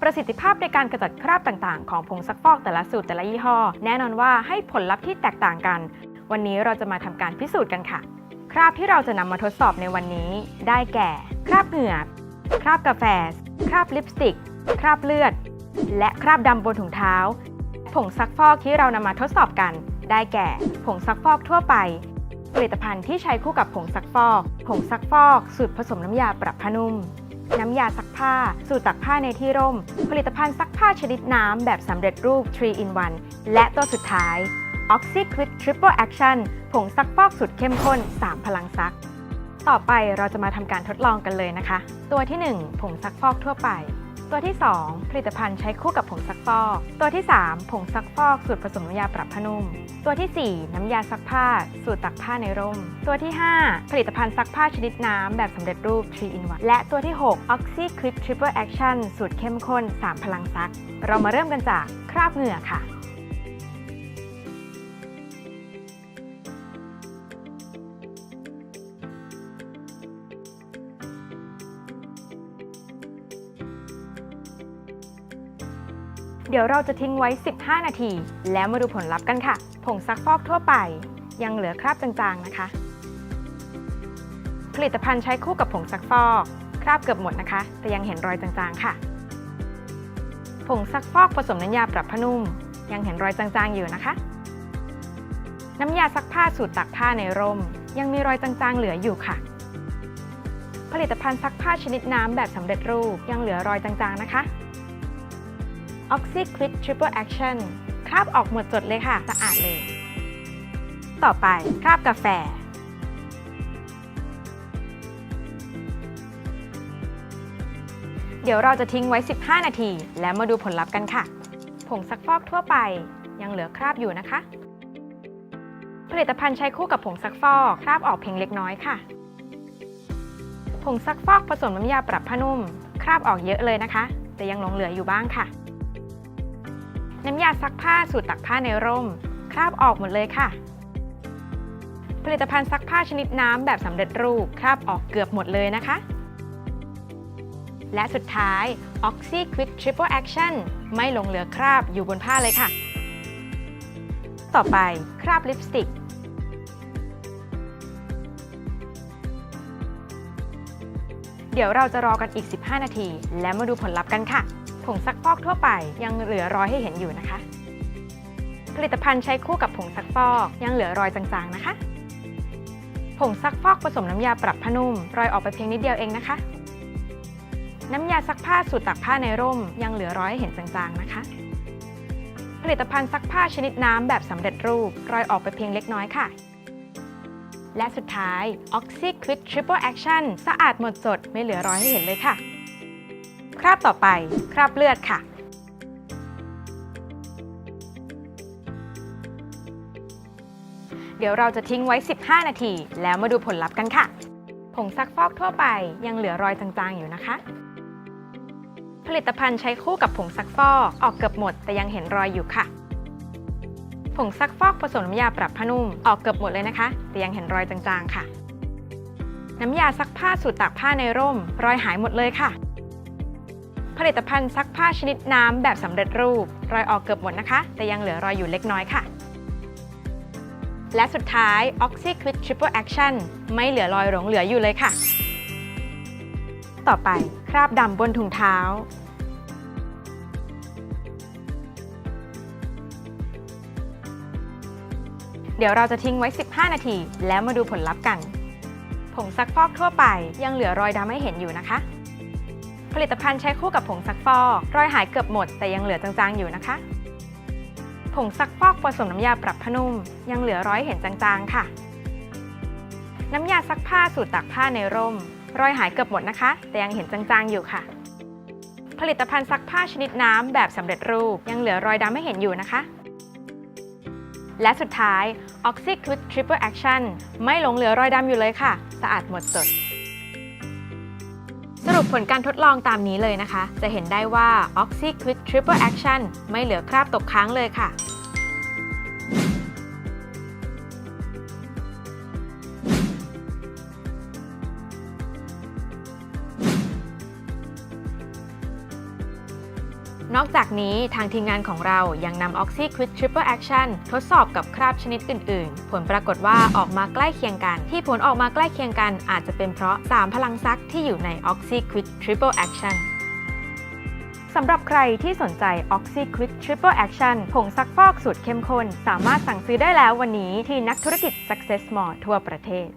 ประสิทธิภาพในการกระจัดคราบต่างๆ ของผงซักฟอกแต่ละสูตรแต่ละยี่ห้อ แน่นอนว่าให้ผลลัพธ์ที่แตกต่างกัน วันนี้เราจะมาทำการพิสูจน์กันค่ะ คราบที่เราจะนำมาทดสอบในวันนี้ ได้แก่ คราบเหงื่อคราบกาแฟ คราบลิปสติก คราบเลือด และคราบดำบนถุงเท้า ผงซักฟอกที่เรานำมาทดสอบกัน ได้แก่ ผงซักฟอกทั่วไป ผลิตภัณฑ์ที่ใช้คู่กับผงซักฟอก ผงซักฟอก สูตรผสมน้ำยาปรับผ้านุ่ม น้ำยาซักผ้า สูตรตักผ้าในที่ร่ม ผลิตภัณฑ์ซักผ้าชนิดน้ำแบบสำเร็จรูป 3 in 1 และตัวสุดท้าย Oxy Quick Triple Action ผงซักฟอกสูตรเข้มข้น 3 พลังซัก ต่อไปเราจะมาทำการทดลองกันเลยนะคะ ตัวที่ 1 ผงซักฟอกทั่วไป ตัวที่ 2 ผลิตภัณฑ์ใช้คู่กับผงซักฟอก ตัวที่ 3 ผงซักฟอกสูตรผสมน้ำยาปรับผ้านุ่ม ตัวที่ 4 น้ำยาซักผ้า สูตรตักผ้าในร่ม ตัวที่ 5 ผลิตภัณฑ์ซักผ้าชนิดน้ำแบบสำเร็จรูป 3 in 1และตัวที่ 6 Oxy Clip Triple Action สูตรเข้มข้น 3 พลังซัก เรามาเริ่มกันจากคราบเหงื่อค่ะ เดี๋ยวเราจะทิ้งไว้ 15 นาที แล้วมาดูผลลัพธ์กันค่ะ ผงซักฟอกทั่วไป ยังเหลือคราบจางๆนะคะ ผลิตภัณฑ์ใช้คู่กับผงซักฟอก คราบเกือบหมดนะคะ แต่ยังเห็นรอยจางๆค่ะ ผงซักฟอกผสมน้ำยาปรับผ้านุ่ม ยังเห็นรอยจางๆอยู่นะคะ น้ำยาซักผ้าสูตรตักผ้าในร่ม ยังมีรอยจางๆเหลืออยู่ค่ะ ผลิตภัณฑ์ซักผ้าชนิดน้ำแบบสำเร็จรูปยังเหลือรอยจางๆนะคะ Oxy Quick Triple Action คราบออกหมดจดเลยค่ะ สะอาดเลย ต่อไปคราบกาแฟ เดี๋ยวเราจะทิ้งไว้ 15 นาที แล้วมาดูผลลัพธ์กันค่ะ ผงซักฟอกทั่วไปยังเหลือคราบอยู่นะคะ ผลิตภัณฑ์ใช้คู่กับผงซักฟอกคราบออกเพียงเล็กน้อยค่ะ ผงซักฟอกผสมน้ำยาปรับผ้านุ่ม คราบออกเยอะเลยนะคะ แต่ยังหลงเหลืออยู่บ้างค่ะ น้ำยาซักผ้าสูตรตักผ้าในร่ม คราบออกหมดเลยค่ะ ผลิตภัณฑ์ซักผ้าชนิดน้ำแบบสำเร็จรูป คราบออกเกือบหมดเลยนะคะ และสุดท้าย Oxy Quick Triple Action ไม่หลงเหลือคราบอยู่บนผ้าเลยค่ะ ต่อไปคราบลิปสติกเดี๋ยวเราจะรอกันอีก 15 นาที แล้วมาดูผลลัพธ์กันค่ะ งซักฟอกทั่วไป ยังเหลือรอยให้เห็นอยู่นะคะ ผลิตภัณฑ์ใช้คู่กับผงซักฟอกยังเหลือรอยจางๆนะคะผงซักฟอกผสมน้ำยาปรับผ้านุ่ม รอยออกไปเพียงนิดเดียวเองนะคะ น้ำยาซักผ้าสูตรตักผ้าในร่ม ยังเหลือรอยให้เห็นจางๆนะคะ ผลิตภัณฑ์ซักผ้าชนิดน้ำแบบสำเร็จรูป รอยออกไปเพียงเล็กน้อยค่ะและสุดท้าย Oxy Quick Triple Action สะอาดหมดจดไม่เหลือรอยให้เห็นเลยค่ะ คราบต่อไป คราบเลือดค่ะ เดี๋ยวเราจะทิ้งไว้ 15 นาที แล้วมาดูผลลัพธ์กันค่ะ ผงซักฟอกทั่วไปยังเหลือรอยจางๆอยู่นะคะ ผลิตภัณฑ์ใช้คู่กับผงซักฟอกออกเกือบหมด แต่ยังเห็นรอยอยู่ค่ะ ผงซักฟอกผสมน้ำยาปรับผ้านุ่มออกเกือบหมดเลยนะคะ แต่ยังเห็นรอยจางๆค่ะน้ำยาซักผ้าสูตรตากผ้าในร่ม รอยหายหมดเลยค่ะ ผลิตภัณฑ์ซักผ้าชนิดน้ำแบบสำเร็จรูป รอยออกเกือบหมดนะคะ แต่ยังเหลือรอยอยู่เล็กน้อยค่ะ และสุดท้าย Oxy Quick Triple Action ไม่เหลือรอยหลงเหลืออยู่เลยค่ะ ต่อไปคราบดำบนถุงเท้า เดี๋ยวเราจะทิ้งไว้ 15 นาที แล้วมาดูผลลัพธ์กัน ผงซักฟอกทั่วไปยังเหลือรอยดำให้เห็นอยู่นะคะ ผลิตภัณฑ์ใช้คู่กับผงซักฟอกรอยหายเกือบหมดแต่ยังเหลือจางๆอยู่นะคะ ผงซักฟอกผสมน้ำยาปรับผ้านุ่ม ยังเหลือรอยเห็นจางๆค่ะ น้ำยาซักผ้าสูตรตักผ้าในร่ม รอยหายเกือบหมดนะคะ แต่ยังเห็นจางๆอยู่ค่ะ ผลิตภัณฑ์ซักผ้าชนิดน้ำแบบสำเร็จรูป ยังเหลือรอยดำให้เห็นอยู่นะคะ และสุดท้าย Oxy Quick Triple Action ไม่หลงเหลือรอยดำอยู่เลยค่ะ สะอาดหมดจด รุปผลการทดลองตามนี้เลยนะคะ จะเห็นได้ว่า Oxy Quick Triple Action ไม่เหลือคราบตกค้างเลยค่ะ นอกจากนี้ทางทีมงานของเรายังนำ Oxy Quick Triple Action ทดสอบกับคราบชนิดอื่น ๆ ผลปรากฏว่าออกมาใกล้เคียงกัน ที่ผลออกมาใกล้เคียงกันอาจจะเป็นเพราะ 3 พลังซักที่อยู่ใน Oxy Quick Triple Action สำหรับใครที่สนใจ Oxy Quick Triple Action ผงซักฟอกสูตรเข้มข้น สามารถสั่งซื้อได้แล้ววันนี้ที่นักธุรกิจ Success Mall ทั่วประเทศ